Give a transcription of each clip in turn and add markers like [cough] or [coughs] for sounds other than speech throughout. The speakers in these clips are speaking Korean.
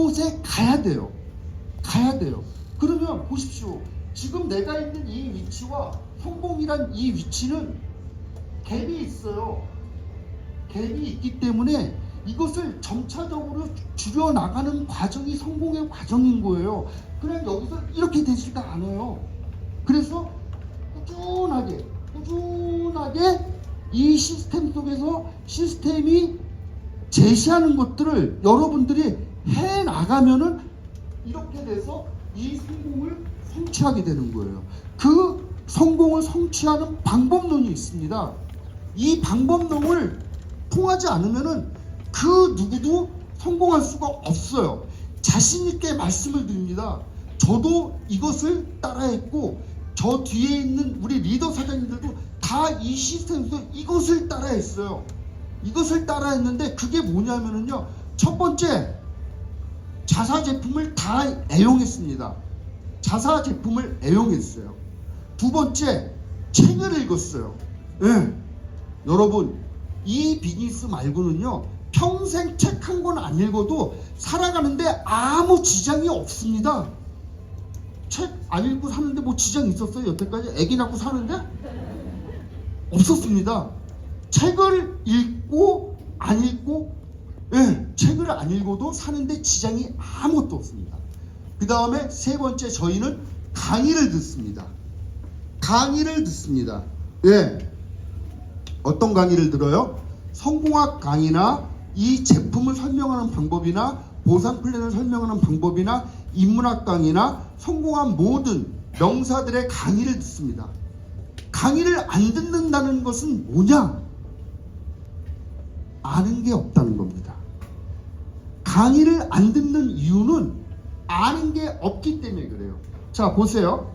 이곳에 가야 돼요. 가야 돼요. 그러면 보십시오. 지금 내가 있는 이 위치와 성공이란 이 위치는 갭이 있어요. 갭이 있기 때문에 이것을 점차적으로 줄여 나가는 과정이 성공의 과정인 거예요. 그냥 여기서 이렇게 되지가 않아요. 그래서 꾸준하게 꾸준하게 이 시스템 속에서 시스템이 제시하는 것들을 여러분들이 해 나가면은 이렇게 돼서 이 성공을 성취하게 되는 거예요. 그 성공을 성취하는 방법론이 있습니다. 이 방법론을 통하지 않으면은 그 누구도 성공할 수가 없어요. 자신 있게 말씀을 드립니다. 저도 이것을 따라했고 저 뒤에 있는 우리 리더 사장님들도 다 이 시스템에서 이것을 따라했어요. 이것을 따라했는데 그게 뭐냐면은요. 첫 번째 자사 제품을 다 애용했습니다. 자사 제품을 애용했어요. 두 번째 책을 읽었어요. 예. 여러분 이 비즈니스 말고는요 평생 책 한 권 안 읽어도 살아가는데 아무 지장이 없습니다. 책 안 읽고 사는데 뭐 지장 있었어요 여태까지 애기 낳고 사는데 없었습니다. 책을 읽고 안 읽고 예, 책을 안 읽어도 사는데 지장이 아무것도 없습니다. 그 다음에 세 번째 저희는 강의를 듣습니다. 강의를 듣습니다. 예. 어떤 강의를 들어요? 성공학 강의나 이 제품을 설명하는 방법이나 보상 플랜을 설명하는 방법이나 인문학 강의나 성공한 모든 명사들의 강의를 듣습니다. 강의를 안 듣는다는 것은 뭐냐? 아는 게 없다는 겁니다. 강의를 안 듣는 이유는 아는 게 없기 때문에 그래요. 자, 보세요.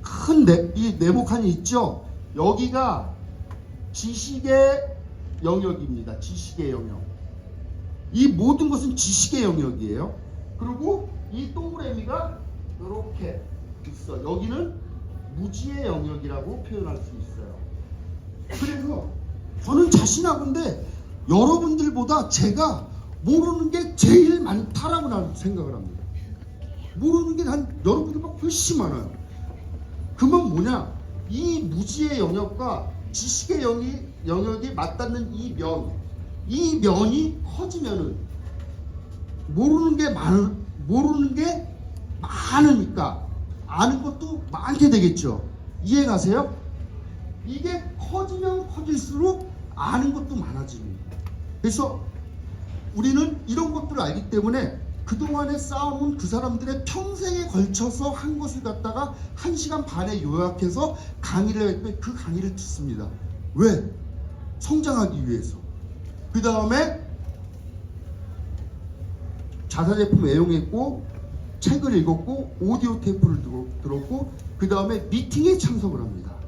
큰 네, 이 네모칸이 있죠. 여기가 지식의 영역입니다. 지식의 영역. 이 모든 것은 지식의 영역이에요. 그리고 이 동그라미가 이렇게 있어. 여기는 무지의 영역이라고 표현할 수 있어요. 그래서 저는 자신하고인데 여러분들보다 제가 모르는 게 제일 많다라고 나는 생각을 합니다. 모르는 게 난 여러분들보다 훨씬 많아요. 그건 뭐냐? 이 무지의 영역과 지식의 영이, 영역이 맞닿는 이 면, 이 면이 커지면은 모르는 게 많, 모르는 게 많으니까 아는 것도 많게 되겠죠. 이해 가세요? 이게 커지면 커질수록 아는 것도 많아집니다. 그래서 우리는 이런 것들을 알기 때문에 그동안에 쌓아온 그 사람들의 평생에 걸쳐서 한 것을 갖다가 한 시간 반에 요약해서 강의를 했는데 그 강의를 듣습니다. 왜? 성장하기 위해서. 그 다음에 자사제품 애용했고 책을 읽었고 오디오 테이프를 들- 들었고 그 다음에 미팅에 참석을 합니다.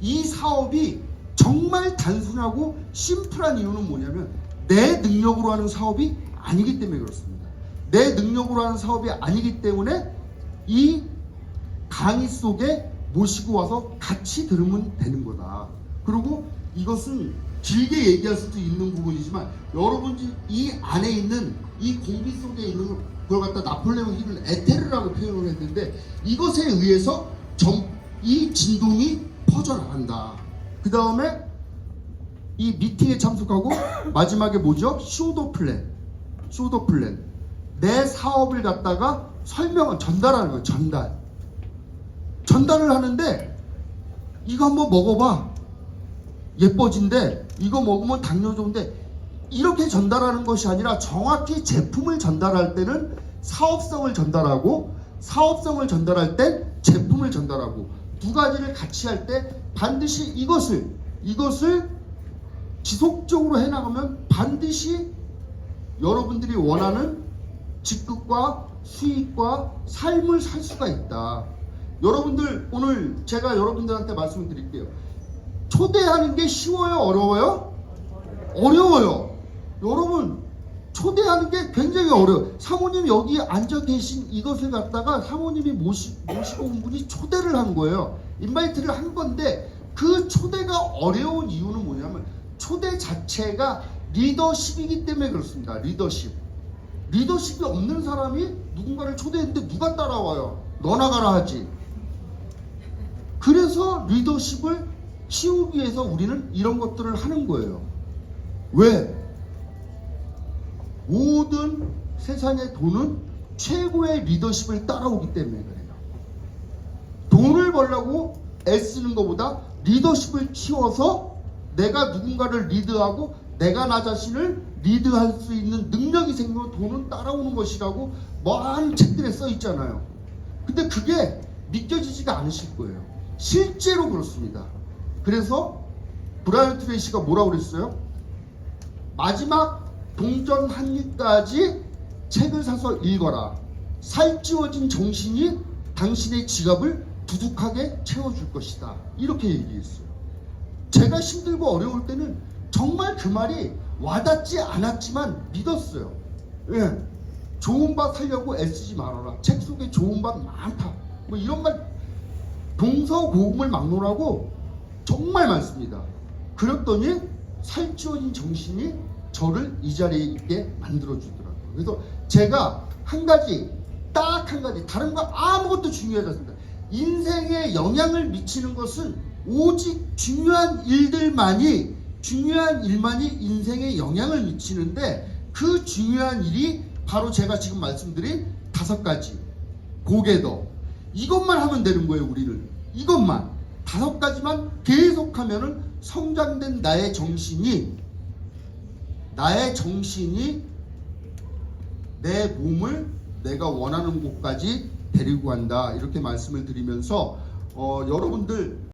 이 사업이 정말 단순하고 심플한 이유는 뭐냐면 내 능력으로 하는 사업이 아니기 때문에 그렇습니다. 내 능력으로 하는 사업이 아니기 때문에 이 강의 속에 모시고 와서 같이 들으면 되는 거다. 그리고 이것은 길게 얘기할 수도 있는 부분이지만 여러분이 이 안에 있는 이 공기 속에 있는 걸 갖다 나폴레옹 힐을 에테르라고 표현을 했는데 이것에 의해서 점, 이 진동이 퍼져나간다. 그 다음에 이 미팅에 참석하고 [coughs] 마지막에 뭐죠? 쇼도 플랜. 쇼도 플랜. 내 사업을 갖다가 설명을 전달하는 거예요. 전달. 전달을 하는데 이거 한번 먹어봐. 예뻐진대. 이거 먹으면 당뇨 좋은데 이렇게 전달하는 것이 아니라 정확히 제품을 전달할 때는 사업성을 전달하고 사업성을 전달할 땐 제품을 전달하고 두 가지를 같이 할 때 반드시 이것을 이것을 지속적으로 해나가면 반드시 여러분들이 원하는 직급과 수익과 삶을 살 수가 있다. 여러분들 오늘 제가 여러분들한테 말씀을 드릴게요. 초대하는 게 쉬워요, 어려워요? 어려워요. 여러분 초대하는 게 굉장히 어려워요. 사모님 여기 앉아 계신 이것을 갖다가 사모님이 모시, 모시고 온 분이 초대를 한 거예요. 인바이트를 한 건데 그 초대가 어려운 이유는 뭐냐면 초대 자체가 리더십이기 때문에 그렇습니다. 리더십. 리더십이 없는 사람이 누군가를 초대했는데 누가 따라와요? 너 나가라 하지. 그래서 리더십을 키우기 위해서 우리는 이런 것들을 하는 거예요. 왜? 모든 세상의 돈은 최고의 리더십을 따라오기 때문에 그래요. 돈을 벌려고 애쓰는 것보다 리더십을 키워서 내가 누군가를 리드하고 내가 나 자신을 리드할 수 있는 능력이 생기면 돈은 따라오는 것이라고 많은 책들에 써 있잖아요. 근데 그게 믿겨지지가 않으실 거예요. 실제로 그렇습니다. 그래서 브라이언 트레이시가 뭐라고 그랬어요? 마지막 동전 한 입까지 책을 사서 읽어라. 살찌워진 정신이 당신의 지갑을 두둑하게 채워줄 것이다. 이렇게 얘기했어요. 제가 힘들고 어려울 때는 정말 그 말이 와닿지 않았지만 믿었어요. 예. 좋은 밥 살려고 애쓰지 말아라. 책 속에 좋은 밥 많다. 뭐 이런 말 동서고금을 막론하고 정말 많습니다. 그랬더니 살찌워진 정신이 저를 이 자리에 있게 만들어 주더라고요. 그래서 제가 한 가지 딱 한 가지 다른 거 아무것도 중요하지 않습니다. 인생에 영향을 미치는 것은 오직 중요한 일들만이 중요한 일만이 인생에 영향을 미치는데 그 중요한 일이 바로 제가 지금 말씀드린 다섯 가지 고개도 이것만 하면 되는 거예요 우리는 이것만 다섯 가지만 계속하면은 성장된 나의 정신이 나의 정신이 내 몸을 내가 원하는 곳까지 데리고 간다. 이렇게 말씀을 드리면서 어, 여러분들